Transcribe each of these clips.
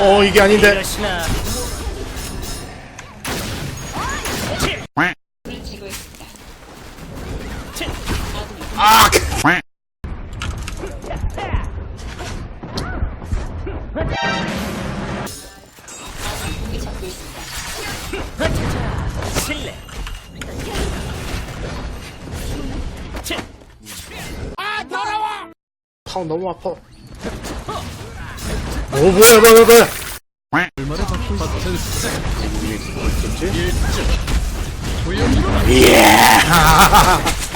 어 이게 아닌데 타운 너무 아파 오 뭐야 뭐야 뭐야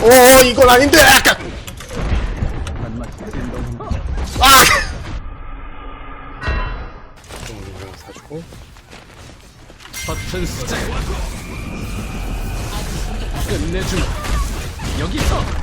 오 어, 이건 아닌데 약간 아 버튼 수작. 끝내주마. 여기서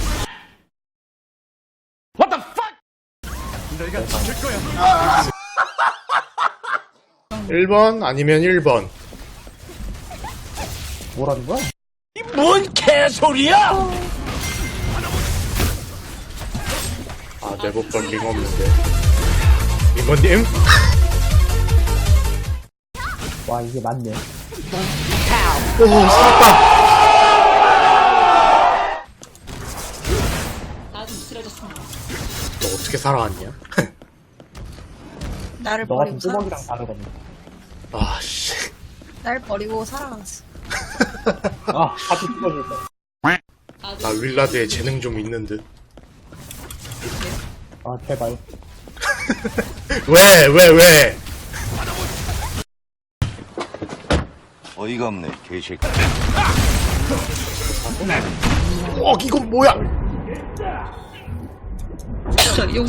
1번 아니면 1번 뭐라는 거야? 뭔 개소리야? 아 내복 걸링 없는데 이번님? 와 이게 맞네. 오 살았다 너 어떻게 살아왔냐? 나를 너 같은 버리고. 뚜벅이랑 다르거든. 아 씨 날 버리고 살아갔어. 아 같이 뚜벅일 거. 나 윌라드에 재능 좀 있는 듯 아 제발. 왜, 왜, 왜? 어이가 없네, 개새끼. 어, 이건 뭐야? 여기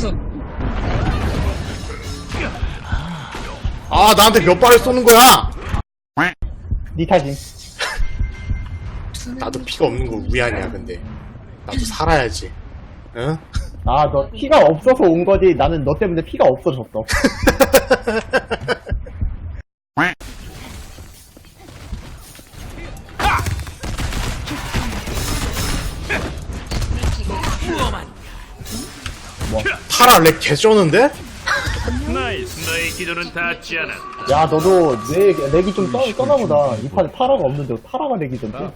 아, 나한테 몇 발을 쏘는 거야? 니 탈진. 나도 피가 없는 걸왜 하냐, 근데. 나도 살아야지. 응? 아 너 피가 없어서 온 거지. 나는 너 때문에 피가 없어졌어. 타라 렉 개쩌는데? 나이스 너의 기도는 닿지 않아 야 너도 내 렉이 좀 떠, 떠나보다. 이 판에 타라가 없는데 타라가 렉이던데.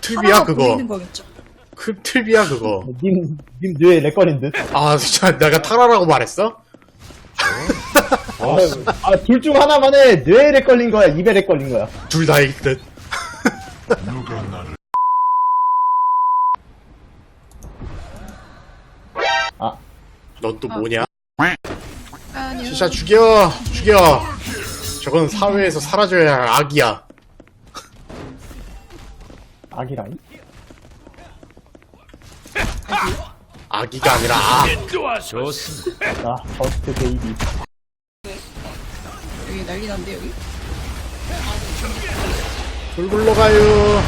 틀비야, 그거. 보이는 거겠죠. 그 틀비야, 그거. 님, 님 뇌에 렉거린 듯. 아, 진짜 내가 타라라고 말했어? 아, 둘 중 하나만 해. 뇌에 렉 걸린 거야, 입에 렉 걸린 거야. 둘 다일 듯. 아, 넌 또 뭐냐? 진짜 죽여! 죽여! 저건 사회에서 사라져야 할 악이야. 악이라니? 악이가 아니라 악. 좋습니다. 아, 저스트 베이비. 여기 난리 난데 여기. 불 굴러가요.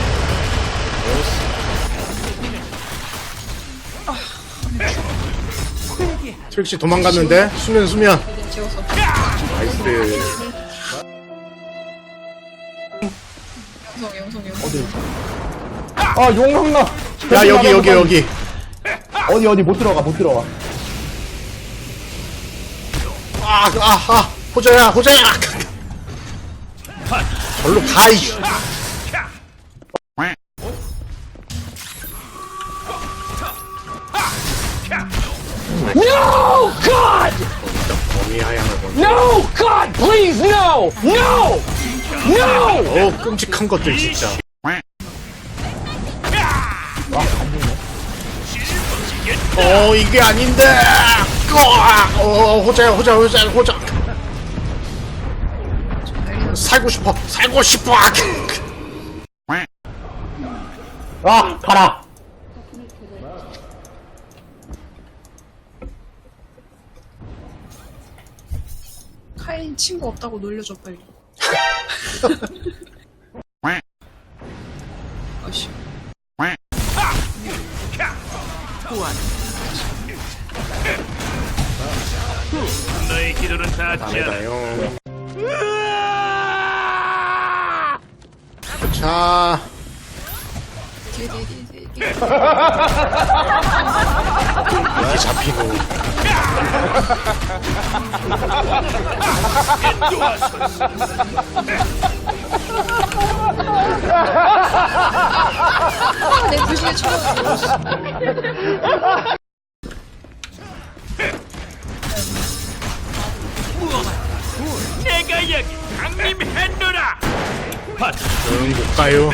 트릭시 도망갔는데? 수면, 수면. 지워서. 나이스. 영성 영성 영성. 아, 용광로! 야, 여기, 여기, 여기. 어디, 어디, 못 들어가, 못 들어가. 아, 아, 아. 호자야, 호자야! 절로 가, 이. No, God! No! God, please, no! No! No! 어 끔찍한 것들 진짜 어 이게 아닌데 으아! 어, 아, 어, 어 호자야 호자 호자 호자 살고 싶어 살고 싶어 아, 아 가라 카인 친구 없다고 놀려줘 빨리. 아씨. 너의 기도는 않아. 나요 자. 이렇게 잡히고 내 부시에 쳐졌어. 내가 여기 강림했노라. 응 못 가요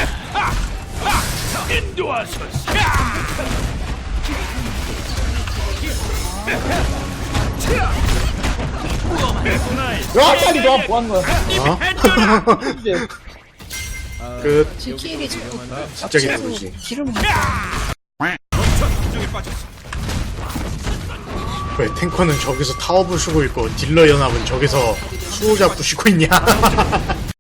인도하소서. 야 빨리 너 뭐 하는 거야. 어? 이제 끝 지키리 자꾸 기름. 먹왜 탱커는 저기서 타워 부수고 있고 딜러 연합은 저기서 수호자 부시고 있냐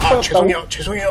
아 죄송해요. 죄송해요